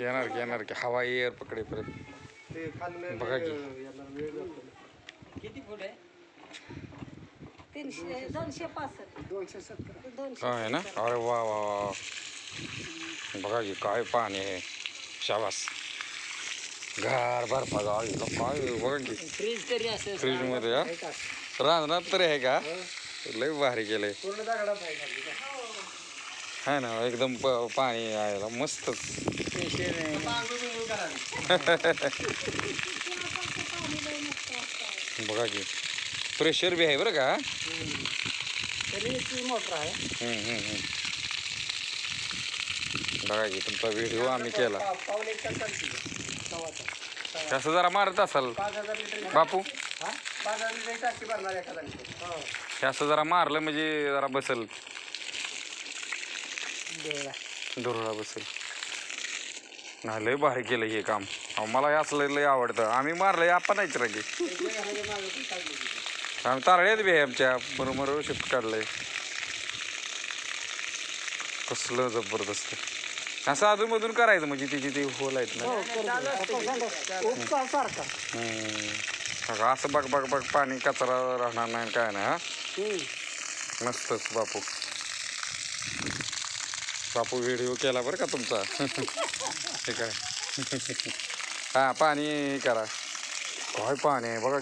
येणार की येणार की. हवा एअर पकडेपर्यंत. ते खाल्लं बघा की. किती फूट आहे? तीनशे दोनशे पासष्ट. दोनशे सत्तर. दोनशे ना? अरे वा वा वा. बघा की काय पाणी आहे. शाबास. गार बर्फा गाव काय बघा की. फ्रीज तरी असेल. फ्रीजमध्ये? रांजणात तरी आहे का? लय भारी केलंय. पूर्ण दगडात आहे खाली. का? है ना एकदम प- पाणी बिंदूळ करावी. बघा की प्रेशर बी आहे बरं का मोटर आहे. बघा की तुमचा व्हिडिओ आम्ही केला. कसं जरा मारत असाल बापू जणांची. हो. असं जरा मारलं म्हणजे जरा बसल दुरळा बसेल. नाही लय भारी केलं हे काम. अहो, मला हे असलं लय आवडतं. आम्ही मारलंय आपण नाहीच रागी. आम्ही तारळ्यात बी आहे आमच्या. बरोबर शिफ्ट काढलंय. कसलं जबरदस्त. असं अधूनमधून करायचं म्हणजे तिची ती होल आहेत ना. उपसा सारखा हम्म. बघा, असं बघ बघ बघ पाणी कचरा राहणार नाही काय नाही हा? मस्तच बापू. बापू व्हिडिओ केला बरं का तुमचा? ठीक आहे हा पाणी करा. काय पाणी आहे? बघा.